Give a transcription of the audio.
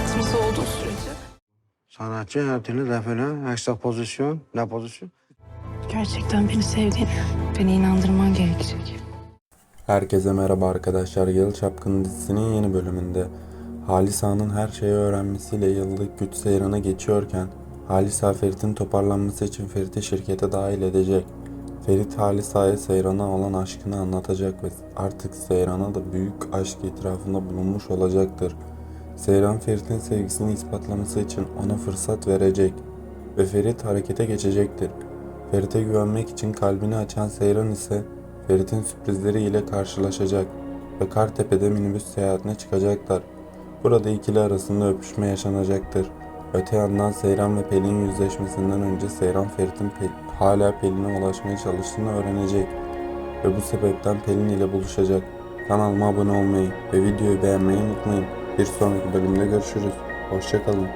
hayatımızda olduğu sürece. Sanatçı her türlü defile, ekstra pozisyon, ne pozisyon? Gerçekten beni sevdiğini, beni inandırman gerekecek. Herkese merhaba arkadaşlar. Yalı Çapkın dizisinin yeni bölümünde Halis Ağa'nın her şeyi öğrenmesiyle yıllık güç seyrana geçiyorken Halis Ağa Ferit'in toparlanması için Ferit'i şirkete dahil edecek. Ferit Halis Ağa'ya Seyran'a olan aşkını anlatacak ve artık Seyran'a da büyük aşk itirafında bulunmuş olacaktır. Seyran Ferit'in sevgisini ispatlaması için ona fırsat verecek ve Ferit harekete geçecektir. Ferit'e güvenmek için kalbini açan Seyran ise Ferit'in sürprizleriyle karşılaşacak ve Kartepe'de minibüs seyahatine çıkacaklar. Burada ikili arasında öpüşme yaşanacaktır. Öte yandan Seyran ve Pelin yüzleşmesinden önce Seyran Ferit'in Pe- hala Pelin'e ulaşmaya çalıştığını öğrenecek ve bu sebepten Pelin ile buluşacak. Kanalıma abone olmayı ve videoyu beğenmeyi unutmayın. Bir sonraki bölümde görüşürüz. Hoşçakalın.